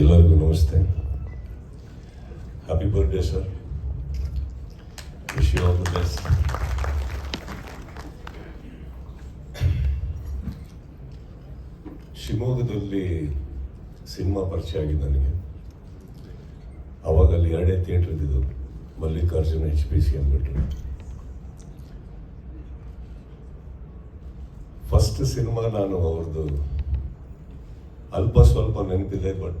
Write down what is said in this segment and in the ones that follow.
ಎಲ್ಲರಿಗೂ ನಮಸ್ತೆ. Happy birthday sir wish you all the best ಶಿವಮೊಗ್ಗದಲ್ಲಿ ಸಿನಿಮಾ ಪರಿಚಯ ಆಗಿದೆ ನನಗೆ. ಅವಾಗ ಅಲ್ಲಿ ಎರಡೇ ಥಿಯೇಟರ್ ಇದ್ದಿದ್ದು, ಮಲ್ಲಿಕಾರ್ಜುನ ಎಚ್ ಪಿ ಸಿ ಅಂದ್ಬಿಟ್ಟು. ಫಸ್ಟ್ ಸಿನಿಮಾ ನಾನು ಅವ್ರದ್ದು ಅಲ್ಪ ಸ್ವಲ್ಪ ನೆನಪಿದೆ ಬಟ್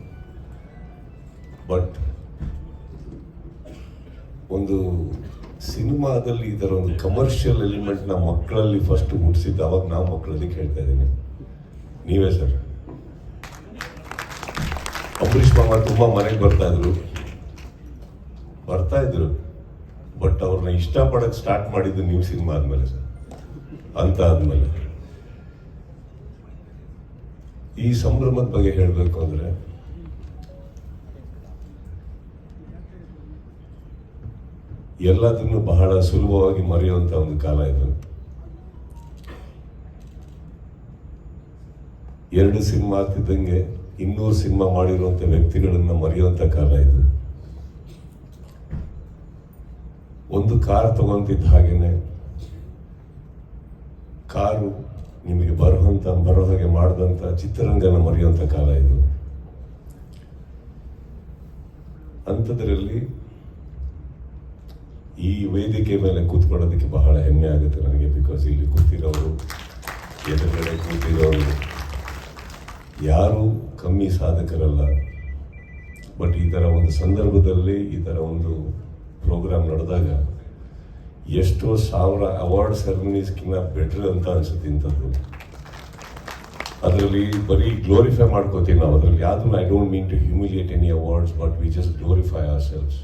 but ಒಂದು ಸಿನಿಮಾದಲ್ಲಿ ಇದರ ಒಂದು ಕಮರ್ಷಿಯಲ್ ಎಲಿಮೆಂಟ್ ನಮ್ಮ ಮಕ್ಕಳಲ್ಲಿ ಫಸ್ಟ್ ಹುಟ್ಟಿಸಿದ್ದು ಅವಾಗ ನಾವು ಮಕ್ಕಳಲ್ಲಿ ಕೇಳ್ತಾ ಇದ್ದೀನಿ. ನೀವೇ ಸರ್ ಅಂಬರೀಷ್ ಮಾಮ ತುಂಬ ಮನೆಗೆ ಬರ್ತಾ ಇದ್ರು. ಬರ್ತಾ ಇದ್ರು. ಬಟ್ ಅವ್ರನ್ನ ಇಷ್ಟಪಡೋಕ್ಕೆ ಸ್ಟಾರ್ಟ್ ಮಾಡಿದ್ದು ನೀವು ಸಿನಿಮಾ ಆದಮೇಲೆ ಸರ್ ಅಂತ ಆದಮೇಲೆ. ಈ ಸಂಭ್ರಮದ ಬಗ್ಗೆ ಹೇಳಬೇಕು ಅಂದ್ರೆ ಎಲ್ಲದನ್ನು ಬಹಳ ಸುಲಭವಾಗಿ ಮರೆಯುವಂತ ಒಂದು ಕಾಲ ಇದು. ಎರಡು ಸಿನಿಮಾ ಆಗ್ತಿದ್ದಂಗೆ ಇನ್ನೂರು ಸಿನಿಮಾ ಮಾಡಿರುವಂಥ ವ್ಯಕ್ತಿಗಳನ್ನು ಮರೆಯುವಂತ ಕಾಲ ಇದು. ಒಂದು ಕಾರ್ ತಗೊಂತಿದ್ದ ಹಾಗೇನೆ, ಕಾರು ನಿಮಗೆ ಬರುವಂತ, ಬರೋ ಹಾಗೆ ಮಾಡಿದಂಥ ಚಿತ್ರರಂಗನ ಮರೆಯುವಂಥ ಕಾಲ ಇದು. ಅಂಥದ್ರಲ್ಲಿ ಈ ವೇದಿಕೆ ಮೇಲೆ ಕೂತ್ಕೊಳ್ಳೋದಕ್ಕೆ ಬಹಳ ಹೆಮ್ಮೆ ಆಗುತ್ತೆ ನನಗೆ ಬಿಕಾಸ್ ಇಲ್ಲಿ ಕೂತಿರೋರು, ಎದುರುಗಡೆ ಕೂತಿರೋರು, ಯಾರೂ ಕಮ್ಮಿ ಸಾಧಕರಲ್ಲ. ಬಟ್ ಈ ಥರ ಒಂದು ಸಂದರ್ಭದಲ್ಲಿ, ಈ ಥರ ಒಂದು ಪ್ರೋಗ್ರಾಮ್ ನಡೆದಾಗ ಎಷ್ಟೋ ಸಾವಿರ ಅವಾರ್ಡ್ ಸೆರೆಮನೀಸ್ಕಿನ್ನ ಬೆಟ್ರ್ ಅಂತ ಅನಿಸುತ್ತೆ ಇಂಥದ್ದು. ಅದರಲ್ಲಿ ಬರೀ ಗ್ಲೋರಿಫೈ ಮಾಡ್ಕೋತೀವಿ ನಾವು. ಅದರಲ್ಲಿ ಯಾವುದನ್ನು I don't mean to humiliate any awards but we just glorify our selves